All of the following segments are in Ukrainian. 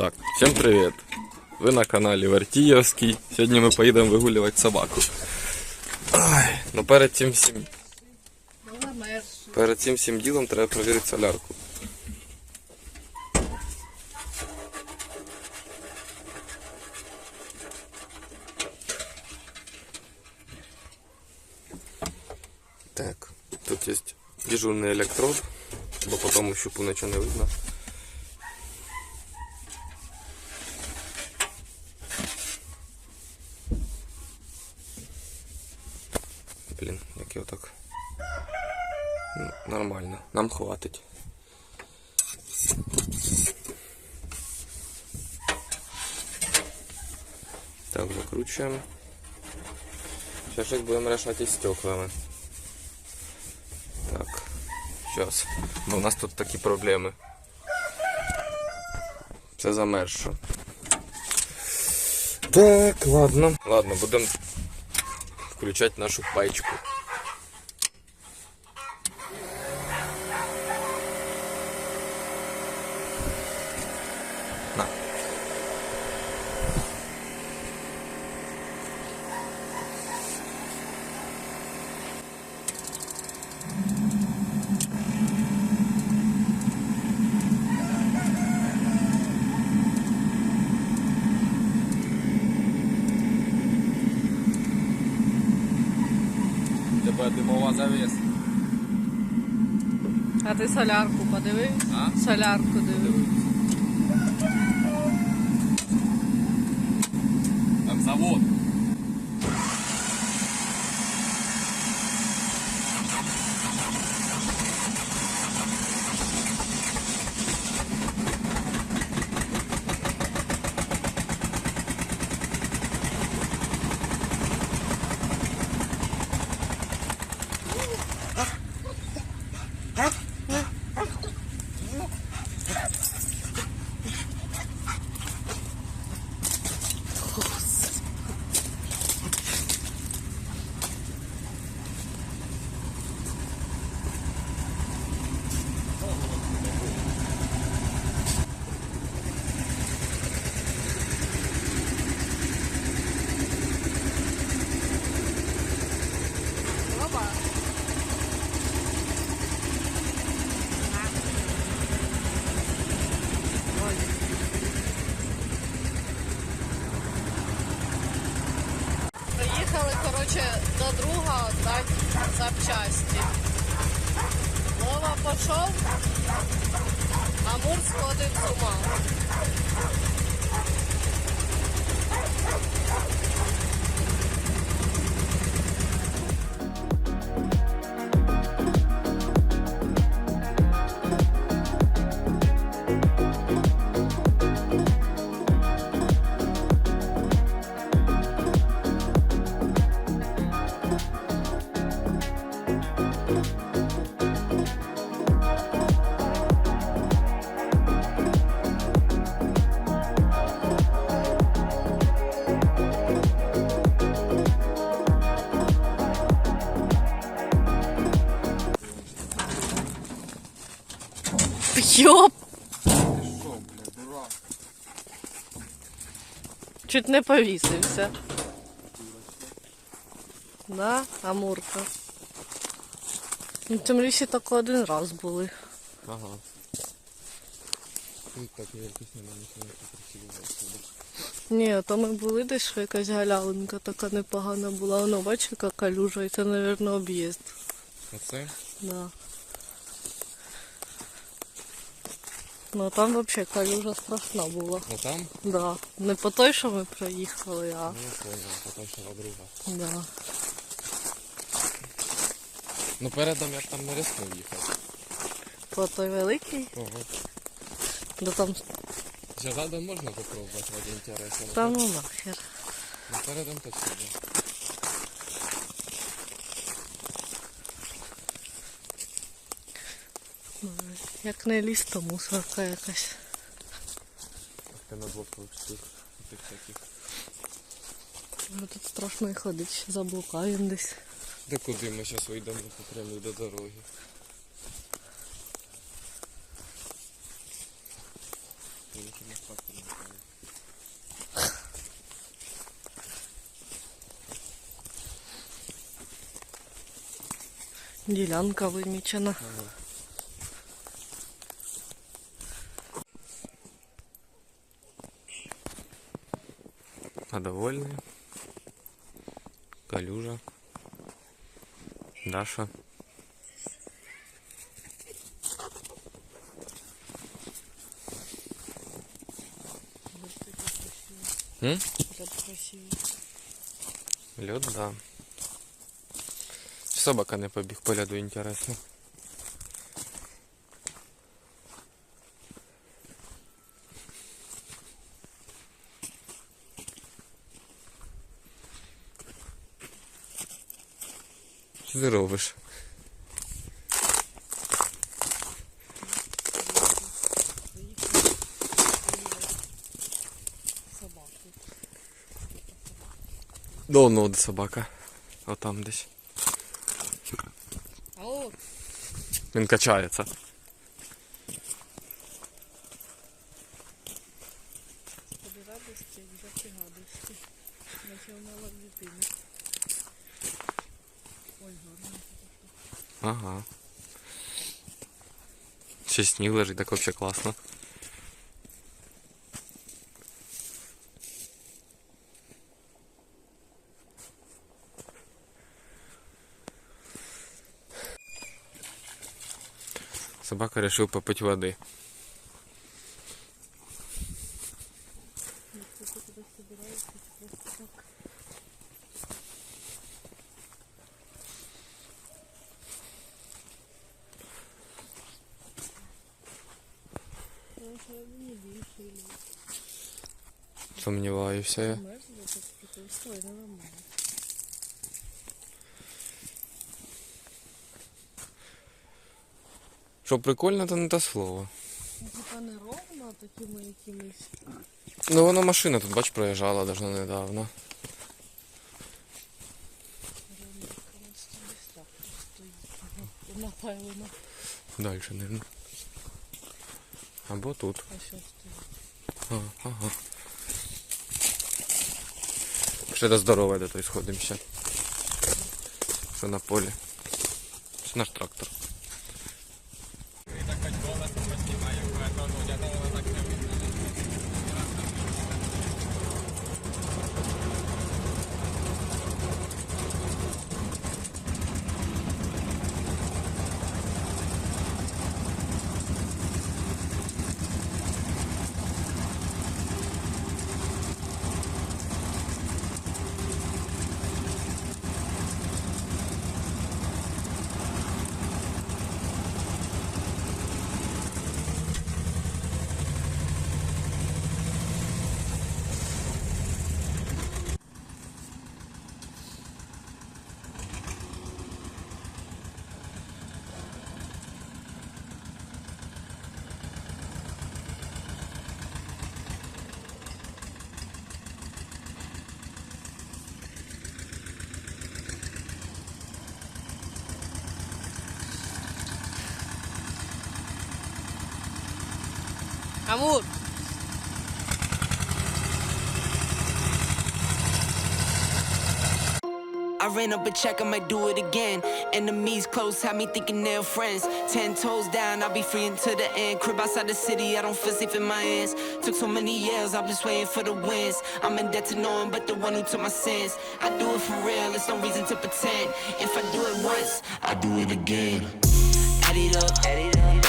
Так, всім привіт! Ви на каналі Вертіївський. Сьогодні ми поїдемо вигулювати собаку. Ай, ну перед цим всім, перед цим всім ділом треба перевірити солярку. Так, тут є дежурний електрод, бо по тому щупу нічого не видно. Так, закручуємо. Щось будемо рішати з стеклами. Так, зараз. Бо у нас тут такі проблеми. Це замерзше. Так, ладно. Ладно, будемо включати нашу паечку. На. Завіс. А ти солярку подивився? А? Солярку дивився. Там завод. Приїхали, до друга дати запчасті. Вова пішов, а Мур сходить з ума. Йоп! Чуть не повісився. Да, Амурка. Ну, в цьому лісі так один раз були. Ага. Ну, так, я якось не мене красиво Ні, то ми були десь що якась галявинка така непогана була. Воно бачиш, яка калюжа, і це, мабуть, об'їзд. Оце? Да. Ну там взагалі калюжа страшна була. Ну там? Да. Не по той, що ми проїхали, а Ну, я понял, потім ще на друга. да. Ну передом я там не рискнув їхати. по той великий, Ого. да там, Ще задом можна попробувати раді інтересу. но там ну нахер. Ну передом точно. да. Як не ліс, то мусорка якась. Ти на цих тих таких. Ну, Тут страшно і ходити, ще заблукаємо десь. Де куди ми зараз вийдемо по прямій до дороги? Ділянка вимічена. А довольний. Калюжа. Даша. М? Лед, да. Собака не побіг по льоду, інтересно. Ти робиш? Ну, де собака. Отам десь. Ау, Він качається. тобі радості, як і гадості. Наче вона в дитині. Ага. Ще сніг лежить, так вообще класно. Собака решил попить воды. Ну, що мені більше і Сомневаюся я. Що прикольно, то не те слово. Типа не ровно, а такими якимись. Ну воно машина тут, бач, проїжджала даже недавно. Напайлено. Дальше, наверное. Або тут. А що стоїть? А, ага. Ще до здорове до той сходимося. Що на полі. Це наш трактор. কামুর I ran up a check, I might do it again. Enemies close, had me thinking they're friends. Ten toes down, I'll be free until the end. Crib outside the city, I don't feel safe in my hands. Took so many years, I'm just waiting for the wins. I'm in debt to no one but the one who took my sins. I do it for real, it's no reason to pretend. If I do it once, I do it again. Add it up, add it up.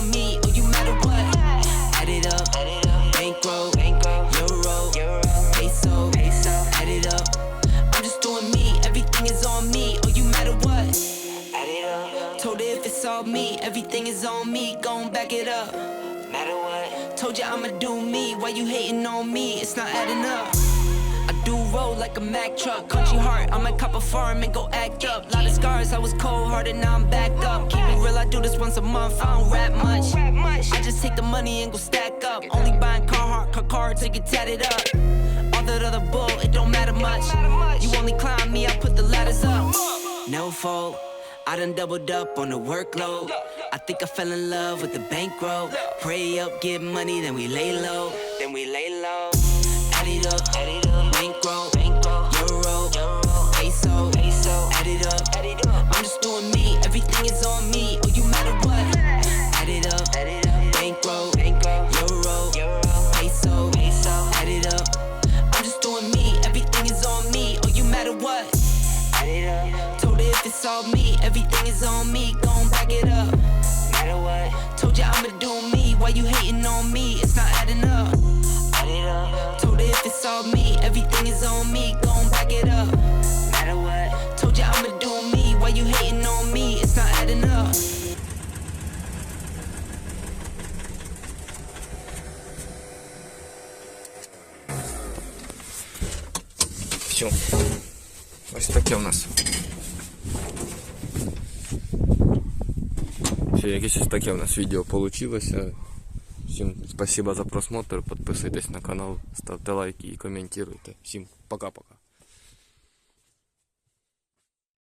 On me. Oh, you matter what? Add it up. Bankroll. Euro, peso. Add it up. I'm just doing me, everything is on me. Oh, you matter what? Add it up. Told her if it's all me, everything is on me. Gon' back it up. Matter what? Told you I'ma do me. Why you hating on me? It's not adding up. Do roll like a Mack truck. Country heart, I'm a cop farm and go act up. Lot of scars, I was cold hearted, now I'm back up. Keep it real, I do this once a month. I don't rap much. I just take the money and go stack up. Only buying Carhartt, car cards to get tatted up. All that other bull, it don't matter much. You only climb me, I put the ladders up. No fault. I done doubled up on the workload. I think I fell in love with the bankroll. Pray up, get money, then we lay low. Everything is on me. Oh, you matter what? Add it up, add it up. Bankroll, bankroll. Euro, euro. Peso, peso. Add it up. I'm just doing me, everything is on me. Oh, you matter what? Add it up. Told her if it's all me, everything is on me. Gon' Все. Ось таке у нас. Все, якесь ось таке у нас відео получилося. Всім спасибо за просмотр. Підписуйтесь на канал, ставте лайки і коментуйте. Всім пока-пока.